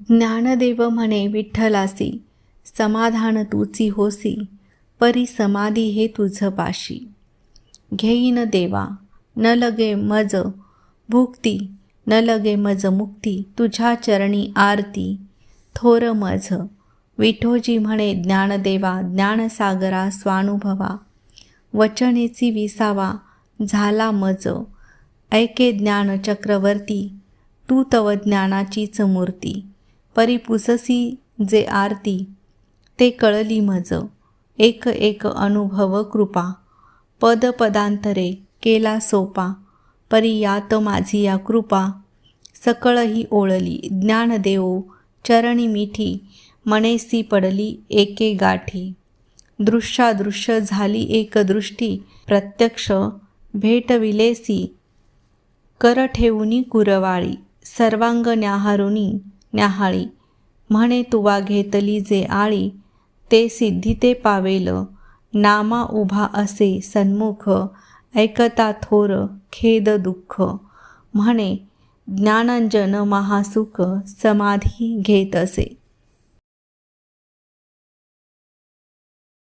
ज्ञानदेव म्हणे विठ्ठलासी समाधान तुची होसी परी समाधी हे तुझं पाशी. घेईन देवा न लगे मज भुक्ती न लगे मज मुक्ती तुझ्या चरणी आरती थोर मज. विठोजी म्हणे ज्ञानदेवा ज्ञानसागरा स्वानुभवा वचनेची विसावा झाला मज. ऐके ज्ञान चक्रवर्ती तू तव ज्ञानाचीच मूर्ती. परिपुससी जे आरती ते कळली मज. एक एक अनुभव कृपा. पद पदांतरे केला सोपा. परी यात माझी या कृपा. सकळही ओळली ज्ञानदेवो चरणी मिठी. मनेसी पडली एके गाठी. दृश्यादृश्य झाली एक दृष्टी. प्रत्यक्ष भेटविलेसी. कर ठेवूनी कुरवाळी. सर्वांग न्याहारुणी न्याहाळी. म्हणे तुवा घेतली जे आळी ते सिद्धी ते पावेल. नामा उभा असे सन्मुख ऐकता थोर खेद दुःख. म्हणे ज्ञानांजन महासुख समाधी घेत असे.